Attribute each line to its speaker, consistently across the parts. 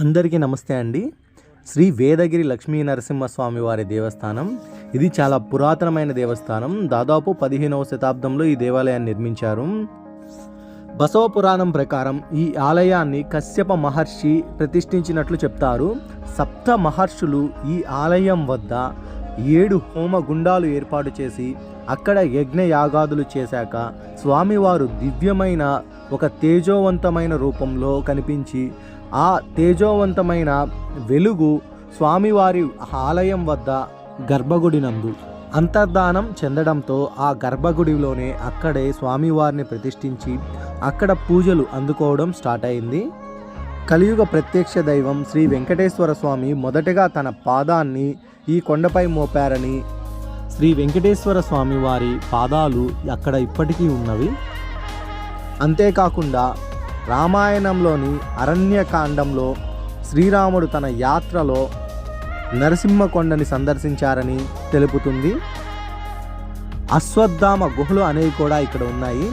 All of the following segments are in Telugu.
Speaker 1: అందరికీ నమస్తే అండి. శ్రీ వేదగిరి లక్ష్మీ నరసింహస్వామి వారి దేవస్థానం. ఇది చాలా పురాతనమైన దేవస్థానం. దాదాపు పదిహేనవ శతాబ్దంలో ఈ దేవాలయాన్ని నిర్మించారు. బసవ పురాణం ప్రకారం ఈ ఆలయాన్ని కశ్యప మహర్షి ప్రతిష్ఠించినట్లు చెప్తారు. సప్త మహర్షులు ఈ ఆలయం వద్ద ఏడు హోమ గుండాలు ఏర్పాటు చేసి అక్కడ యజ్ఞ యాగాదులు చేశాక స్వామివారు దివ్యమైన ఒక తేజోవంతమైన రూపంలో కనిపించి ఆ తేజోవంతమైన వెలుగు స్వామివారి ఆలయం వద్ద గర్భగుడి నందు. అంతర్ధానం చెందడంతో ఆ గర్భగుడిలోనే అక్కడే స్వామివారిని ప్రతిష్ఠించి అక్కడ పూజలు అందుకోవడం స్టార్ట్ అయింది కలియుగ ప్రత్యక్ష దైవం శ్రీ వెంకటేశ్వర స్వామి మొదటగా తన పాదాన్ని ఈ కొండపై మోపారని శ్రీ వెంకటేశ్వర స్వామి వారి పాదాలు అక్కడ ఇప్పటికీ ఉన్నవి. అంతేకాకుండా రామాయణంలోని అరణ్యకాండంలో శ్రీరాముడు తన యాత్రలో నరసింహకొండని సందర్శించారని తెలుపుతుంది. అశ్వత్థామ గుహలు అనేవి కూడా ఇక్కడ ఉన్నాయి.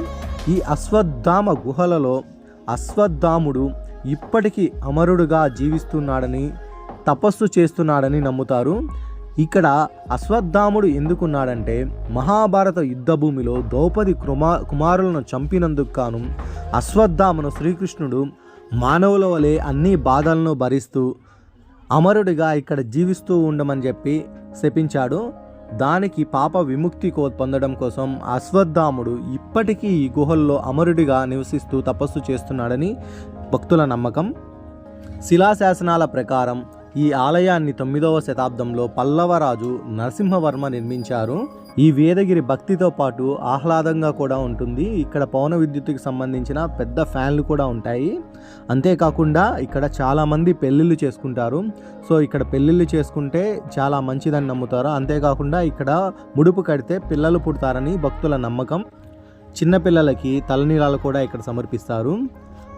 Speaker 1: ఈ అశ్వత్థామ గుహలలో అశ్వత్థాముడు ఇప్పటికీ అమరుడుగా జీవిస్తున్నాడని తపస్సు చేస్తున్నాడని నమ్ముతారు. ఇక్కడ అశ్వత్థాముడు ఎందుకున్నాడంటే మహాభారత యుద్ధభూమిలో ద్రౌపది కుమా కుమారులను చంపినందుకు కాను అశ్వత్థామను శ్రీకృష్ణుడు మానవుల వలె అన్ని బాధలను భరిస్తూ అమరుడిగా ఇక్కడ జీవిస్తూ ఉండమని చెప్పి శపించాడు. దానికి పాప విముక్తి కో పొందడం కోసం అశ్వత్థాముడు ఇప్పటికీ ఈ గుహల్లో అమరుడిగా నివసిస్తూ తపస్సు చేస్తున్నాడని భక్తుల నమ్మకం. శిలాశాసనాల ప్రకారం ఈ ఆలయాన్ని తొమ్మిదవ శతాబ్దంలో పల్లవరాజు నరసింహవర్మ నిర్మించారు. ఈ వేదగిరి భక్తితో పాటు ఆహ్లాదంగా కూడా ఉంటుంది. ఇక్కడ పవన విద్యుత్తుకి సంబంధించిన పెద్ద ఫ్యాన్లు కూడా ఉంటాయి. అంతేకాకుండా ఇక్కడ చాలామంది పెళ్ళిళ్ళు చేసుకుంటారు. సో ఇక్కడ పెళ్ళిళ్ళు చేసుకుంటే చాలా మంచిదని నమ్ముతారు. అంతేకాకుండా ఇక్కడ ముడుపు కడితే పిల్లలు పుడతారని భక్తుల నమ్మకం. చిన్నపిల్లలకి తలనీలాలు కూడా ఇక్కడ సమర్పిస్తారు.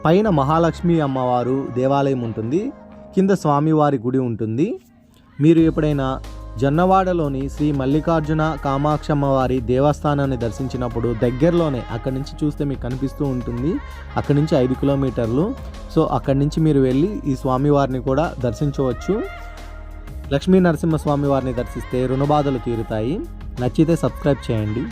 Speaker 1: పైన మహాలక్ష్మి అమ్మవారు దేవాలయం ఉంటుంది. కింద స్వామివారి గుడి ఉంటుంది. మీరు ఎప్పుడైనా జొన్నవాడలోని శ్రీ మల్లికార్జున కామాక్షమ్మ వారి దేవస్థానాన్ని దర్శించినప్పుడు దగ్గరలోనే అక్కడి నుంచి చూస్తే మీకు కనిపిస్తూ ఉంటుంది. అక్కడి నుంచి ఐదు కిలోమీటర్లు. సో అక్కడి నుంచి మీరు వెళ్ళి ఈ స్వామివారిని కూడా దర్శించవచ్చు. లక్ష్మీ నరసింహ స్వామి వారిని దర్శిస్తే రుణబాధలు తీరుతాయి. నచ్చితే సబ్స్క్రైబ్ చేయండి.